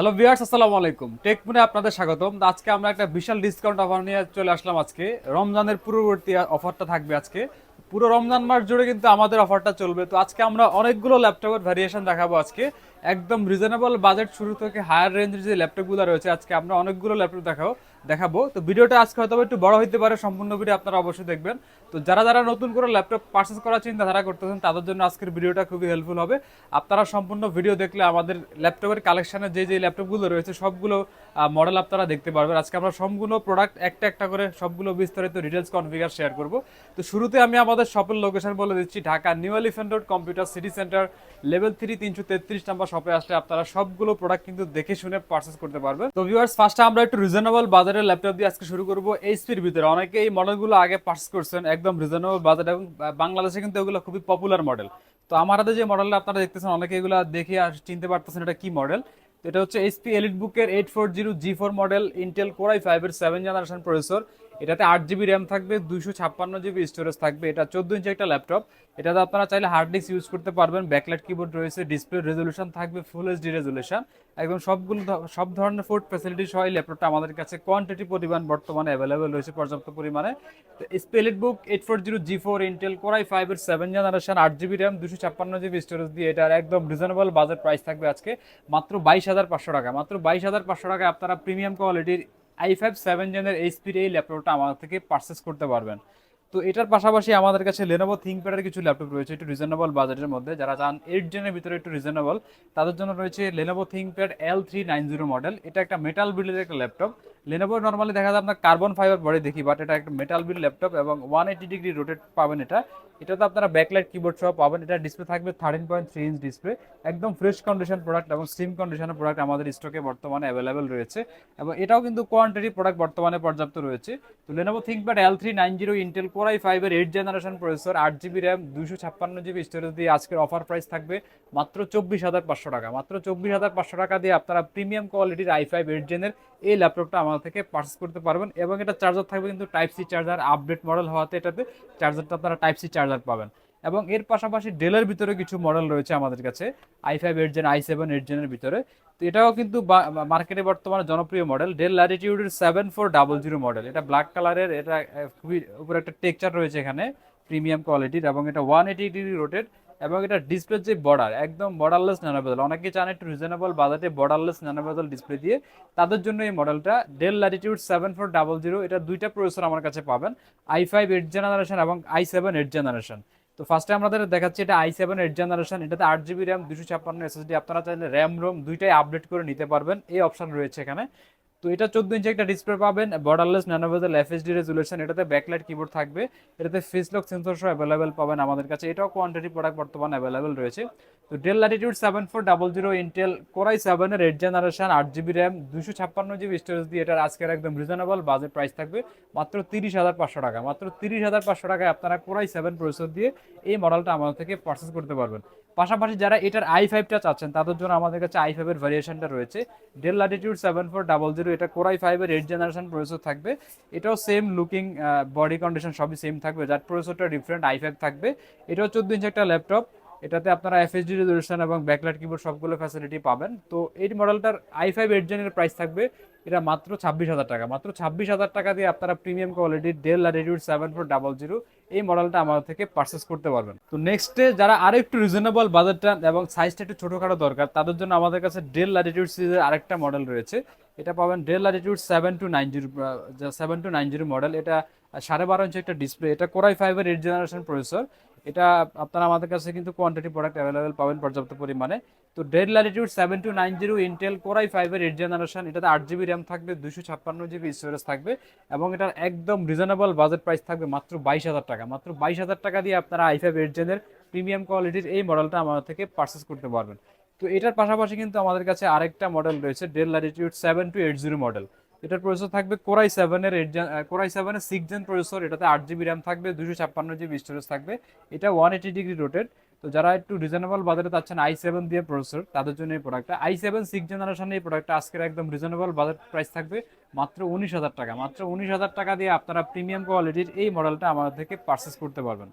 Hello viewers, আসসালামু আলাইকুম। Take মুনে আপনাদের স্বাগতম। আজকে আমরা একটা বিশাল ডিসকাউন্ট অফার নিয়ে চলে আসলাম আজকে। রমজানের পূর্ববর্তী অফারটা থাকবে আজকে। পুরো রমজান মাস জুড়ে কিন্তু আমাদের অফারটা চলবে। তো আজকে আমরা অনেকগুলো ল্যাপটপের ভ্যারিয়েশন দেখাবো আজকে। একদম রিজনেবল বাজেট শুরু থেকে হায়ার রেঞ্জের যে ল্যাপটপগুলো রয়েছে, আজকে আমরা অনেকগুলো ল্যাপটপ দেখাবো দেখাবো। তো ভিডিওটা আজকে হয়তো একটু বড় হতে পারে, সম্পূর্ণ ভিডিও আপনারা অবশ্যই দেখবেন। তো যারা যারা নতুন করে ল্যাপটপ পারচেস করার চিন্তাধারা করতেছেন, তাদের জন্য আজকের ভিডিওটা খুবই হেল্পফুল হবে। আপনারা সম্পূর্ণ ভিডিও দেখলে আমাদের ল্যাপটপের কালেকশনে যে যে ল্যাপটপগুলো রয়েছে, সবগুলো মডেল আপনারা দেখতে পারবেন। আজকে আমরা সম্পূর্ণ প্রোডাক্ট একটা একটা করে সবগুলো বিস্তারিত ডিটেলস কনফিগার শেয়ার করব। তো শুরুতে আমি আমাদের শপের লোকেশন বলে দিচ্ছি, Dhaka new elephant road computer city centre level three তিনশো তেত্রিশ নাম্বার শপে আসলে আপনারা সবগুলো প্রোডাক্ট কিন্তু দেখে শুনে পারচেস করতে পারবেন। তো ভিউয়ার্স ফার্স্টে আমরা একটু রিজনেবল বাজারের ল্যাপটপ দিয়ে আজকে শুরু করব এইচপির ভিতরে। অনেকে এই মডেলগুলো আগে পারচেস করছেন, একদম রিজনেবল বাজার এবং বাংলাদেশে কিন্তু এগুলো খুবই পপুলার মডেল তো আমার যে মডেলটা আপনারা দেখতেছেন, অনেকে এগুলো দেখে আর চিনতে পারতেছেন এটা কি মডেল এটা হচ্ছে এইচপি এলিট বুকের eight four zero G four model Intel core i ফাইভের সেভেন জেনারেশন প্রসেসর এটাতে আট জিবি র্যাম থাকবে দুশো ছাপ্পান্ন জিবি স্টোরেজ থাকবে। এটা চোদ্দ ইঞ্চি একটা ল্যাপটপ এটাতে আপনারা চাইলে হার্ড ডিস্ক ইউজ করতে পারবেন। ব্যাকলাইট কিবোর্ড রয়েছে ডিসপ্লে রেজলিউশন থাকবে ফুল এইচডি রেজলিউশন একদম সবগুলো সব ধরনের ফুড ফ্যাসিলিটি সহ এই ল্যাপটপটা আমাদের কাছে কোয়ান্টিটি পরিমাণ বর্তমানে অ্যাভেলেবেল রয়েছে, পর্যাপ্ত পরিমাণে। তো split book eight four zero G four Intel core i ফাইভের সেভেন জেনারেশন আট জিবি র্যাম দুশো ছাপ্পান্ন জিবি স্টোরেজ দিয়ে এটার একদম রিজনেবল বাজেট প্রাইস থাকবে আজকে। মাত্র বাইশ হাজার পাঁচশো টাকা। মাত্র বাইশ হাজার পাঁচশো টাকায় আপনারা প্রিমিয়াম কোয়ালিটির আই ফাইভ সেভেন জেনের এইচপির এই ল্যাপটপটা আমাদের থেকে পারচেস করতে পারবেন। তো এটার পাশাপাশি আমাদের কাছে লেনোভো থিঙ্কপ্যাডের কিছু ল্যাপটপ রয়েছে, একটু রিজনেবল বাজেটের মধ্যে। যারা চান এইট জেনের ভিতরে একটু রিজনেবল তাদের জন্য রয়েছে Lenovo ThinkPad L three nine zero model এটা একটা মেটাল বিল্ডের একটা ল্যাপটপ লেনোভো নর্মালি দেখা যায় আপনার কার্বন ফাইবার বডি দেখি বাট এটা একটা মেটাল বিল ল্যাপটপ এবং ওয়ান এইটি ডিগ্রি রোটেট পাবেন এটা। এটাতে আপনারা ব্যাকলাইট কিবোর্ড সহ পাবেন। এটা ডিসপ্লে থাকবে thirteen point three inch display একদম ফ্রেশ কন্ডিশন প্রোডাক্ট এবং স্লিম কন্ডিশনের প্রোডাক্ট আমাদের স্টকে বর্তমানে অ্যাভেলেবেল রয়েছে। এবং এটাও কিন্তু কোয়ান্টিটি প্রোডাক্ট বর্তমানে পর্যাপ্ত রয়েছে। তো Lenovo ThinkPad L three nine zero Intel core i ফাইভের এইট জেনারেশন প্রসেসর আট জিবি র্যাম দুশো ছাপ্পান্ন জিবি স্টোরেজ দিয়ে আজকের অফার প্রাইস থাকবে মাত্র চব্বিশ হাজার পাঁচশো টাকা। মাত্র চব্বিশ হাজার পাঁচশো টাকা দিয়ে আপনারা প্রিমিয়াম কোয়ালিটির আই ফাইভ এইট জেনের এই ল্যাপটপটা আমাদের থেকে পার্চেস করতে পারবেন এবং এটা চার্জার থাকবে কিন্তু type C charger update model হওয়াতে এটাতে চার্জারটা আপনারা টাইপ সি চার্জার পাবেন। এবং এর পাশাপাশি ডেলের ভিতরে কিছু মডেল রয়েছে আমাদের কাছে i five eight gen i seven eight জেনের ভিতরে। তো এটাও কিন্তু মার্কেটে বর্তমানে জনপ্রিয় model Dell ল্যাটিটিউডের seven four double zero model এটা ব্ল্যাক কালারের এটা খুবই উপরে একটা টেক্সচার রয়েছে এখানে প্রিমিয়াম কোয়ালিটির এবং এটা ওয়ান এইটি ডিগ্রি রোটেড এবং এটা ডিসপ্লে যে বর্ডার একদম বর্ডারলেস ন্যানোবেজল অনেকে চান একটু রিজনেবল বাজেটে বর্ডারলেস ন্যানোবেজল ডিসপ্লে দিয়ে, তাদের জন্য এই মডেলটা Dell Latitude seven four double zero এটা দুইটা প্রসেসর আমার কাছে পাবেন আই ফাইভ এইট জেনারেশন এবং আই সেভেন এইট জেনারেশন তো ফার্স্টে আমাদের দেখাচ্ছি এটা আই সেভেন এইট জেনারেশন এটাতে আট জিবি র্যাম দুশো ছাপ্পান্ন এসএসডি আপনারা চাইলে র্যাম রোম দুইটাই আপডেট করে নিতে পারবেন। এই অপশান রয়েছে এখানে। তো এটা চোদ্দ ইঞ্চি একটা ডিসপ্লে পাবেন borderless nano bezel FHD resolution এটাতে ব্যাকলাইট কিবোর্ড থাকবে, এটাতে ফেস লক সেন্সর সহ অ্যাভেলেবেল পাবেন আমাদের কাছে। এটাও কোয়ান্টিটি প্রোডাক্ট বর্তমানে অ্যাভেলেবেল রয়েছে। তো Dell Latitude seven four double zero Intel core i সেভেনের এইট জেনারেশন আট জিবি র্যাম দুশো ছাপ্পান্ন জিবি স্টোরেজ দিয়ে এটার আজকের একদম রিজনেবল বাজেট প্রাইস থাকবে মাত্র তিরিশ হাজার পাঁচশো টাকা। মাত্র তিরিশ হাজার পাঁচশো টাকায় আপনারা কোরাই সেভেন প্রসেসর দিয়ে এই মডেলটা আমাদের থেকে পারচেস করতে পারবেন। পাশাপাশি যারা এটার আই ফাইভটা চাচ্ছেন, তাদের জন্য আমাদের কাছে আই ফাইভের ভেরিয়েশনটা রয়েছে। Dell Latitude seven four double zero এটা কোরাই ফাইভের এইট জেনারেশন প্রসেসর থাকবে। এটাও সেম লুকিং বডি কন্ডিশন সবই সেম থাকবে, যার প্রসেসরটা ডিফারেন্ট আই ফাইভ থাকবে। এটাও চোদ্দ ইঞ্চ একটা ল্যাপটপ এটাতে আপনারা এফএসডি রেজলিউশন এবং ব্যাকলাইট কিবোর্ড সবগুলো ফ্যাসিলিটি পাবেন। তো এই মডেলটার আই ফাইভ এইট জেনের প্রাইস থাকবে, এটা মাত্র ছাব্বিশ হাজার টাকা। মাত্র ছাব্বিশ হাজার টাকা দিয়ে আপনারা প্রিমিয়াম কোয়ালিটির Dell Latitude seven four double zero এই মডেলটা আমাদের থেকে পারচেস করতে পারবেন। তো নেক্সটে যারা আরও একটু রিজনেবল বাজেটটা এবং সাইজটা একটু ছোটোখাটো দরকার, তাদের জন্য আমাদের কাছে ডেল ল্যাটিটিউড সিরিজের আরেকটা মডেল রয়েছে। এটা পাবেন Dell Latitude seven two nine zero seven two nine zero model এটা সাড়ে বারো ইঞ্চি একটা ডিসপ্লে এটা কোরাই ফাইভের এইট জেনারেশন প্রসেসর এটা আপনারা আমাদের কাছে কিন্তু কোয়ান্টিটি প্রোডাক্ট অ্যাভেলেবেল পাবেন পর্যাপ্ত পরিমাণে। তো Dell Latitude seven two nine zero Intel core i ফাইভের এইট জেনারেশন এটাতে আট জিবি র্যাম থাকবে দুশো ছাপ্পান্ন জিবি স্টোরেজ থাকবে এবং এটার একদম রিজনেবল বাজেট প্রাইস থাকবে মাত্র বাইশ হাজার টাকা। মাত্র বাইশ হাজার টাকা দিয়ে আপনারা আই ফাইভ এইট জেনের প্রিমিয়াম কোয়ালিটির এই মডেলটা আমাদের থেকে পারচেস করতে পারবেন। তো এটার পাশাপাশি কিন্তু আমাদের কাছে আরেকটা মডেল রয়েছে Dell Latitude seven two eight zero model এটার প্রসেসর থাকবে কোরাই সেভেনের এইট জেন কোরাই সেভেনের সিক্স জেন প্রসেসর এটাতে আট জিবি র্যাম থাকবে দুশো ছাপ্পান্ন জিবি স্টোরেজ থাকবে। এটা ওয়ান এইটি ডিগ্রি রোটেড তো যারা একটু রিজনেবল বাজারে চাচ্ছেন আই সেভেন দিয়ে প্রসেসর তাদের জন্য এই প্রোডাক্টটা আই সেভেন সিক্স জেনারেশন এই প্রোডাক্টটা আজকের একদম রিজনেবল বাজার প্রাইস থাকবে মাত্র উনিশ হাজার টাকা। মাত্র উনিশ হাজার টাকা দিয়ে আপনারা প্রিমিয়াম কোয়ালিটির এই মডেলটা আমাদের থেকে পারচেস করতে পারবেন।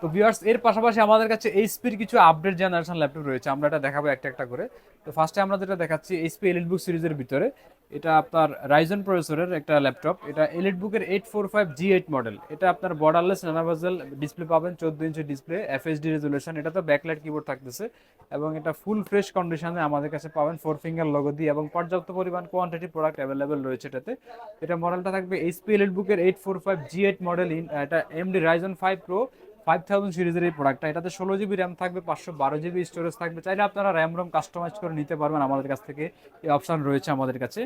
তো ভিউয়ার্স এর পাশাপাশি আমাদের কাছে এইচপির কিছু আপডেট জেনারেশন ল্যাপটপ রয়েছে। আমরা এটা দেখাবো একটা একটা করে। তো ফার্স্টে আমরা যেটা দেখাচ্ছি এইচপি এলিট বুক সিরিজের ভিতরে। এটা আপনার রাইজন প্রসেসরের একটা ল্যাপটপ এটা এলিট বুকের eight four five G eight model এটা আপনার বর্ডারলেস নানাভাজেল ডিসপ্লে পাবেন, চোদ্দ ইঞ্চি ডিসপ্লে এফএসডি রেজুলেশন এটা তো ব্যাকলাইট কিবোর্ড থাকতেছে এবং এটা ফুল ফ্রেশ কন্ডিশনে আমাদের কাছে পাবেন ফোর ফিঙ্গার লোগো দিয়ে এবং পর্যাপ্ত পরিমাণ কোয়ান্টিটি প্রোডাক্ট অ্যাভেলেবেল রয়েছে এটাতে। এটা মডেলটা থাকবে এইচপি এলিট বুকের eight four five G eight model in এটা AMD Ryzen five pro five thousand সিরিজের এই প্রোডাক্টটা এটাতে ষোলো জিবি র্যাম থাকবে, পাঁচশো বারো জিবি স্টোরেজ থাকবে। চাইলে আপনারা র্যাম রোম কাস্টমাইজ করে নিতে পারবেন আমাদের কাছ থেকে। এই অপশান রয়েছে আমাদের কাছে।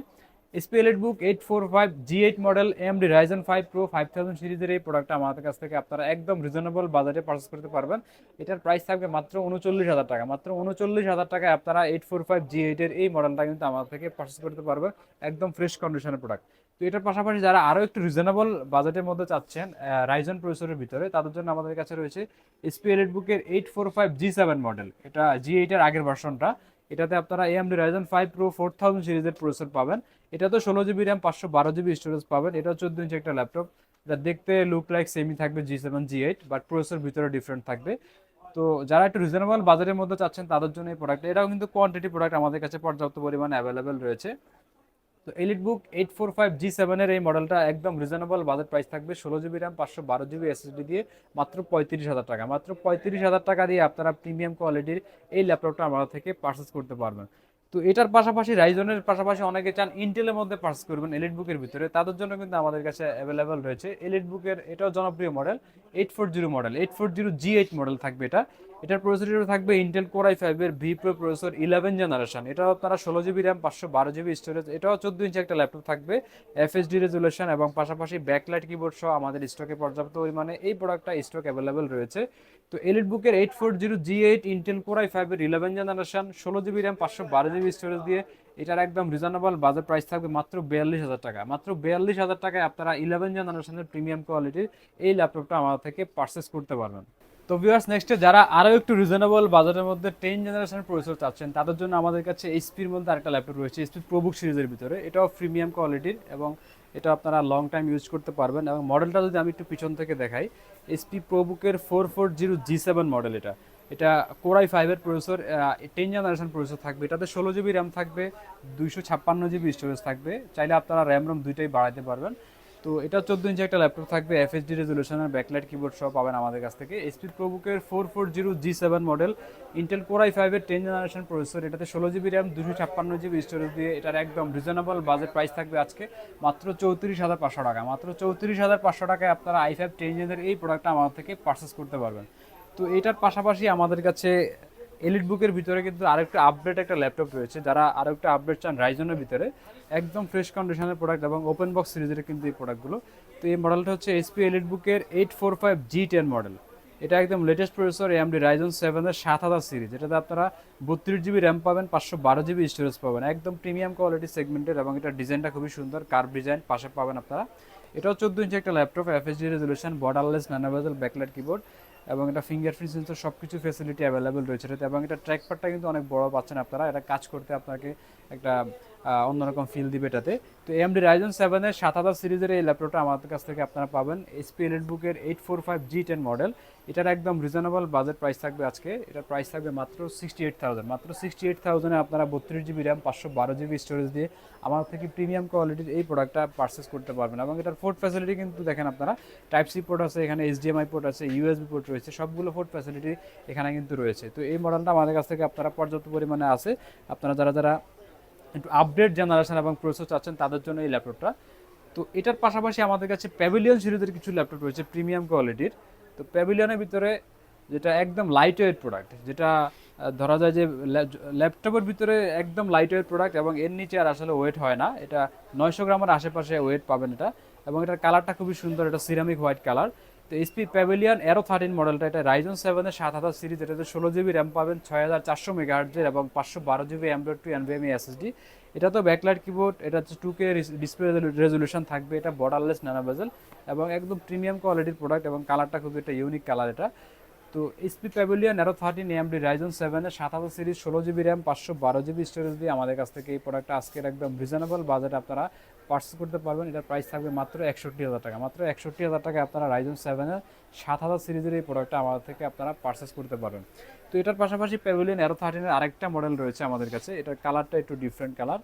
HP Elite Book eight four five G eight model M AMD Ryzen five pro five thousand সিরিজের এই প্রোডাক্টটা আমাদের কাছ থেকে আপনারা একদম রিজনেবল বাজারে পারচেস করতে পারবেন। এটার প্রাইস থাকবে মাত্র উনচল্লিশ হাজার টাকা। মাত্র উনচল্লিশ হাজার টাকায় আপনারা এইট ফোর ফাইভ জি এইটের এই মডেলটা কিন্তু আমাদের থেকে পারচেস করতে পারবেন। একদম ফ্রেশ কন্ডিশনের প্রোডাক্ট তো এটার পাশাপাশি যারা আরও একটু রিজনেবল বাজেটের মধ্যে চাচ্ছেন রাইজন প্রসেসরের ভিতরে, তাদের জন্য আমাদের কাছে রয়েছে এসপি এসপিএলএড বুকের eight four five G seven model এটা জি এইটের আগের ভার্সনটা এটাতে আপনারা AMD Ryzen five pro four thousand সিরিজের প্রসেসর পাবেন। এটা তো ষোলো জিবি র্যাম পাঁচশো বারো জিবি স্টোরেজ পাবেন। এটা চোদ্দ ইঞ্চি একটা ল্যাপটপ এটা দেখতে লুক লাইক সেমি থাকবে G seven G eight but processor ভিতরে ডিফারেন্ট থাকবে। তো যারা একটু রিজনেবল বাজারের মধ্যে চাচ্ছেন, তাদের জন্য এই প্রোডাক্ট এটাও কিন্তু কোয়ান্টিটি প্রোডাক্ট আমাদের কাছে পর্যাপ্ত পরিমাণে অ্যাভেলেবেল রয়েছে। তো Elite Book eight four five G সেভেনের এই মডেলটা একদম রিজনেবল বাজেট প্রাইস থাকবে, ষোলো জিবি র্যাম পাঁচশো বারো জিবি এসএসডি দিয়ে মাত্র পঁয়ত্রিশ হাজার টাকা। মাত্র পঁয়ত্রিশ হাজার টাকা দিয়ে আপনারা প্রিমিয়াম কোয়ালিটির এই ল্যাপটপটা আমাদের থেকে পারচেস করতে পারবেন। তো এটার পাশাপাশি রাইজনের পাশাপাশি অনেকে চান ইন্টেলের মধ্যে পারচেস করবেন এলিট বুকের ভিতরে। তাদের জন্য কিন্তু আমাদের কাছে অ্যাভেলেবেল রয়েছে। এলিট বুকের এটাও জনপ্রিয় model eight four zero model eight four zero G eight model থাকবে এটা। এটার প্রসেসর থাকবে ইন্টেল কোর আই ফাইভের V pro processor eleven generation এটাও আপনারা ষোলো জিবি র্যাম পাঁচশো বারো জিবি স্টোরেজ এটাও চোদ্দ ইঞ্চি একটা ল্যাপটপ থাকবে। এফএসডি রেজুলেশন এবং পাশাপাশি ব্যাকলাইট কিবোর্ড সহ আমাদের স্টকে পর্যাপ্ত পরিমাণে এই প্রোডাক্টটা স্টক অ্যাভেলেবেল রয়েছে। তো এলিট বুকের eight four zero G eight Intel core i ফাইভের ইলেভেন জেনারেশন ষোলো জিবি র্যাম পাঁচশো বারো জিবি স্টোরেজ দিয়ে এটার একদম রিজনেবল বাজার প্রাইস থাকবে মাত্র বিয়াল্লিশ হাজার টাকা। মাত্র বিয়াল্লিশ হাজার টাকায় আপনারা ইলেভেন জেনারেশনের প্রিমিয়াম কোয়ালিটির এই ল্যাপটপটা আমাদের থেকে পারচেস করতে পারবেন। তো ভিউয়ার্স নেক্সটে যারা আরও একটু রিজনেবল বাজারের মধ্যে টেন জেনারেশনের প্রসেসর চাচ্ছেন, তাদের জন্য আমাদের কাছে এইচপির মধ্যে আরেকটা ল্যাপটপ রয়েছে এইচপি প্রোবুক সিরিজের ভিতরে। এটাও প্রিমিয়াম কোয়ালিটির এবং এটা আপনারা লং টাইম ইউজ করতে পারবেন এবং মডেলটা যদি আমি একটু পিছন থেকে দেখাই HP প্রোবুকের four four zero G seven model এটা। এটা কোরাই ফাইভের প্রসেসর টেন জেনারেশন প্রসেসর থাকবে। এটাতে ষোলো জিবি র্যাম থাকবে, দুইশো ছাপ্পান্ন জিবি স্টোরেজ থাকবে। চাইলে আপনারা র্যাম রম দুইটাই বাড়াতে পারবেন। তো এটা চোদ্দ ইঞ্চি একটা ল্যাপটপ থাকবে এফএসডি রেজলিউশনের ব্যাকলাইট কিবোর্ড সব পাবেন আমাদের কাছ থেকে। HP প্রোবুকের four four zero G seven model Intel core i ফাইভের টেন জেনারেশন প্রসেসর এটাতে ষোলো জিবি র্যাম দুশো ছাপ্পান্ন জিবি স্টোরেজ দিয়ে এটার একদম রিজনেবল বাজেট প্রাইস থাকবে আজকে মাত্র চৌত্রিশ হাজার পাঁচশো টাকা। মাত্র চৌত্রিশ হাজার পাঁচশো টাকায় আপনারা আই ফাইভ টেন জেনের এই প্রোডাক্টটা আমাদের থেকে পারচেস করতে পারবেন। তো এটার পাশাপাশি আমাদের কাছে এলিট বুকের ভিতরে কিন্তু আরেকটা আপডেট একটা ল্যাপটপ রয়েছে, যারা আরও আরেকটা আপডেট চান রাইজনের ভিতরে। একদম ফ্রেশ কন্ডিশনের প্রোডাক্ট এবং ওপেন বক্স সিরিজের কিন্তু এই প্রোডাক্টগুলো তো এই মডেলটা হচ্ছে এসপি এলিট বুকের eight four five G ten model এটা একদম লেটেস্ট প্রসেসর এমডি রাইজন সেভেনের সাত হাজার সিরিজ এটাতে আপনারা বত্রিশ জিবি র্যাম পাবেন, পাঁচশো বারো জিবি স্টোরেজ পাবেন। একদম প্রিমিয়াম কোয়ালিটি সেগমেন্টের এবং এটা ডিজাইনটা খুবই সুন্দর কার্ভ ডিজাইন পাশে পাবেন আপনারা। এটাও চোদ্দ ইঞ্চি একটা laptop FHD resolution borderless nano bezel backlight keyboard এবং এটা ফিঙ্গারপ্রিন্ট সেন্সর সব কিছু ফেসিলিটি অ্যাভেলেবেল রয়েছে। এবং এটা ট্র্যাক প্যাডটা কিন্তু অনেক বড় পাচ্ছেন আপনারা। এটা কাজ করতে আপনাকে একটা অন্যরকম ফিল দিবে এটাতে। তো এমডি রাইজন সেভেনের সাত হাজার সিরিজের এই ল্যাপটপটা আমাদের কাছ থেকে আপনারা পাবেন। এসপি এলিট বুকের eight four five G ten model এটার একদম রিজনেবল বাজেট প্রাইস থাকবে আজকে। এটার প্রাইস থাকবে মাত্র সিক্সটি এইট থাউজেন্ড মাত্র সিক্সটি এইট থাউজেন্ডে আপনারা বত্রিশ জিবি র্যাম পাঁচশো বারো জিবি স্টোরেজ দিয়ে আমার থেকে প্রিমিয়াম কোয়ালিটির এই প্রোডাক্টটা পারচেস করতে পারবেন। এবং এটার ফোর্ট ফ্যাসিলিটি কিন্তু দেখেন আপনারা টাইপ সি পোর্ট আছে, এখানে এইচডিএমআই পোর্ট আছে ইউএসবি পোর্ট রয়েছে, সবগুলো ফোর্ট ফ্যাসিলিটি এখানে কিন্তু রয়েছে। তো এই মডেলটা আমাদের কাছ থেকে আপনারা পর্যাপ্ত পরিমাণে আছে। আপনারা যারা যারা একটু আপডেট জেনারেশন এবং প্রসেস চাচ্ছেন তাদের জন্য এই ল্যাপটপটা তো এটার পাশাপাশি আমাদের কাছে প্যাভিলিয়ন সিরিজের কিছু ল্যাপটপ রয়েছে প্রিমিয়াম কোয়ালিটির তো প্যাভিলিয়নের ভিতরে যেটা একদম লাইট ওয়েট প্রোডাক্ট যেটা ধরা যায় যে ল্যাপটপের ভিতরে একদম লাইট ওয়েট প্রোডাক্ট এবং এর নিচে আর আসলে ওয়েট হয় না। এটা নয়শো গ্রামের আশেপাশে ওয়েট পাবেন এটা। এবং এটার কালারটা খুবই সুন্দর, এটা সিরামিক হোয়াইট কালার তো এসপি প্যাভিলিয়ন এরো থার্টিন মডেলটা, এটা রাইজন সেভেনের সাত হাজার সিরিজ, এটাতে ষোলো জিবি র্যাম পাবেন, ছয় হাজার চারশো মেগাহার্জের এবং পাঁচশো বারো জিবি অ্যান্ড্রয়েড টু এনভিএমই এসএসডি এটা তো ব্যাকলাইট কিবোর্ড এটা হচ্ছে টু কে ডিসপ্লে রেজলিউশন থাকবে, এটা বর্ডারলেস ন্যানোভেজেল এবং একদম প্রিমিয়াম কোয়ালিটির প্রোডাক্ট এবং কালারটা খুবই একটা ইউনিক কালার এটা। তো HP Pavilion Aero thirteen AMD Ryzen সেভেনের সাত হাজার সিরিজ, ষোলো জিবি র্যাম পাঁচশো বারো জিবি স্টোরেজ দিয়ে আমাদের কাছ থেকে এই প্রোডাক্টটা আজকের একদম রিজনেবল বাজেট আপনারা পার্চেস করতে পারবেন, এটার প্রাইস থাকবে মাত্র একষট্টি হাজার টাকা। মাত্র একষট্টি হাজার টাকায় আপনারা রাইজন সেভেনের সাত হাজার সিরিজের এই প্রোডাক্টটা আমাদের থেকে আপনারা পার্চেস করতে পারবেন। তো এটার পাশাপাশি প্যাভিলিয়ন অ্যারো থার্টিনের আরেকটা মডেল রয়েছে আমাদের কাছে। এটার কালারটা একটু ডিফারেন্ট কালার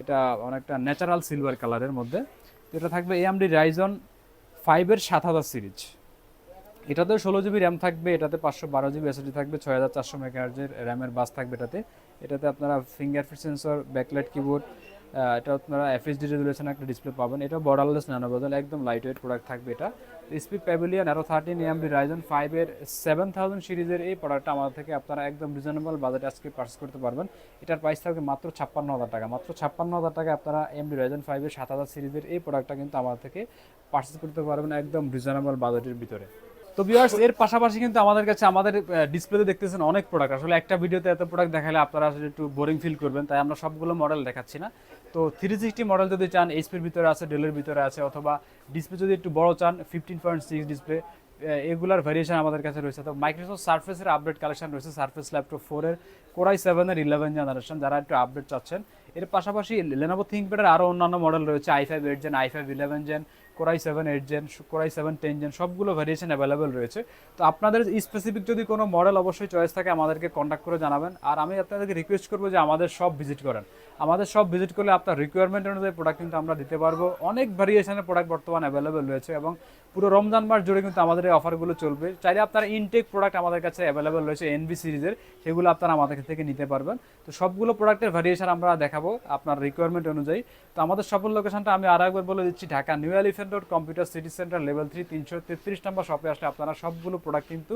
এটা অনেকটা ন্যাচারাল সিলভার কালারের মধ্যে। তো এটা থাকবে এএমডি রাইজন ফাইভের সাত হাজার সিরিজ। এটাতেও ষোলো জিবি র্যাম থাকবে, এটাতে পাঁচশো বারো জিবি এসএসডি থাকবে, ছয় হাজার চারশো মেগাহার্জের র্যামের বাস থাকবে এটাতে। এটাতে আপনারা ফিঙ্গারপ্রিন্ট সেন্সর ব্যাকলাইট কিবোর্ড এটা আপনারা এফএসডি রেজুলেশন একটা ডিসপ্লে পাবেন। এটা বর্ডারলেস ন্যানো বদল একদম লাইট ওয়েট প্রোডাক্ট থাকবে এটা। স্পিড প্যাভিলিয়ন আরও থার্টিন এমবি রাইজন ফাইভের সেভেন থাউজেন্ড সিরিজের এই প্রোডাক্টটা আমাদের থেকে আপনারা একদম রিজনেবল বাজেটে আজকে পার্চেস করতে পারবেন। এটার প্রাইস থাকবে মাত্র ছাপ্পান্ন হাজার টাকা। মাত্র ছাপ্পান্ন হাজার টাকা আপনারা এমবি রাইজন ফাইভের সাত হাজার সিরিজের এই প্রোডাক্টটা কিন্তু আমাদের থেকে পার্চেস করতে পারবেন একদম রিজনেবল বাজেটের ভিতরে। তো ভিউয়ার্স এর পাশাপাশি কিন্তু আমাদের কাছে, আমাদের ডিসপ্লেতে দেখতেছেন অনেক প্রোডাক্ট আসলে একটা ভিডিওতে এত প্রোডাক্ট দেখালে আপনারা আসলে একটু বোরিং ফিল করবেন, তাই আমরা সবগুলো মডেল দেখাচ্ছি না। তো থ্রি সিক্সটি মডেল যদি চান এইচপির ভিতরে আছে ডেলের ভিতরে আছে, অথবা ডিসপ্লে যদি একটু বড় চান ফিফটিন পয়েন্ট সিক্স ডিসপ্লে এগুলার ভ্যারিয়েশন আমাদের কাছে রয়েছে। তো মাইক্রোসফট সার্ফেসের আপডেট কালেকশন রয়েছে সার্ফেস ল্যাপটপ ফোরের কোরাই সেভেনের ইলেভেন জেনারেশন যারা একটু আপডেট চাচ্ছেন। এর পাশাপাশি লেনোভো থিঙ্কপ্যাডের আরও অন্যান্য মডেল রয়েছে i five eight gen i five eleven gen core i seven eight gen core i seven ten gen সবগুলো ভ্যারিয়েশন অ্যাভেলেবেল রয়েছে। তো আপনাদের স্পেসিফিক যদি কোনো মডেল অবশ্যই চয়েস থাকে, আমাদেরকে কন্ট্যাক্ট করে জানাবেন। আর আমি আপনাদেরকে রিকোয়েস্ট করব যে আমাদের সব ভিজিট করেন। আমাদের সব ভিজিট করলে আপনার রিকোয়ারমেন্ট অনুযায়ী প্রোডাক্ট কিন্তু আমরা দিতে পারব। অনেক ভ্যারিয়েশনের প্রোডাক্ট বর্তমানে অ্যাভেলেবেল রয়েছে এবং পুরো রমজান মাস জুড়ে কিন্তু আমাদের এই অফারগুলো চলবে। চাইলে আপনার ইনটেক প্রোডাক্ট আমাদের কাছে অ্যাভেলেবেল রয়েছে এনবি সিরিজের সেগুলো আপনারা আমাদের থেকে নিতে পারবেন। তো সবগুলো প্রোডাক্টের ভ্যারিয়েশন আমরা দেখাবো আপনার রিকোয়ারমেন্ট অনুযায়ী। তো আমাদের সফল লোকেশনটা আমি আরও একবার বলে দিচ্ছি, Dhaka New Elephant Road computer city centre level three তিনশো তেত্রিশ নম্বর শপে আসলে আপনারা সবগুলো প্রোডাক্ট কিন্তু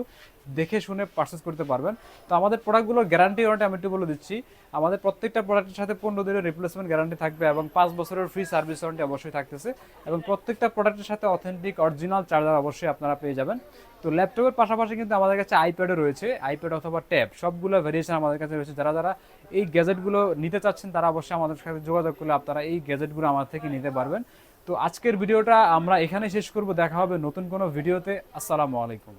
দেখে শুনে পারচেস করতে পারবেন। তো আমাদের প্রোডাক্টগুলোর গ্যারান্টি ওয়ারেন্টি আমি একটু বলে দিচ্ছি। আমাদের প্রত্যেকটা প্রোডাক্টের সাথে পনেরো দিনের রিপ্লেসমেন্ট গ্যারান্টি থাকবে এবং পাঁচ বছরের ফ্রি সার্ভিস ওয়ারেন্টি অবশ্যই থাকতেছে এবং প্রত্যেকটা প্রোডাক্টের সাথে অথেন্টিক অরিজিনাল চার্জার অবশ্যই আপনারা পেয়ে যাবেন। তো ল্যাপটপের পাশাপাশি কিন্তু আমাদের কাছে আইপ্যাডও রয়েছে আইপ্যাড অথবা ট্যাব সবগুলো ভেরিয়েশন আমাদের কাছে রয়েছে। যারা যারা এই গ্যাজেটগুলো নিতে চাচ্ছেন তারা অবশ্যই আমাদের সাথে যোগাযোগ করলে আপনারা এই গ্যাজেটগুলো আমাদের থেকে নিতে পারবেন। তো আজকের ভিডিওটা আমরা এখানে শেষ করব। দেখা হবে নতুন কোনো ভিডিওতে। আসসালামু আলাইকুম।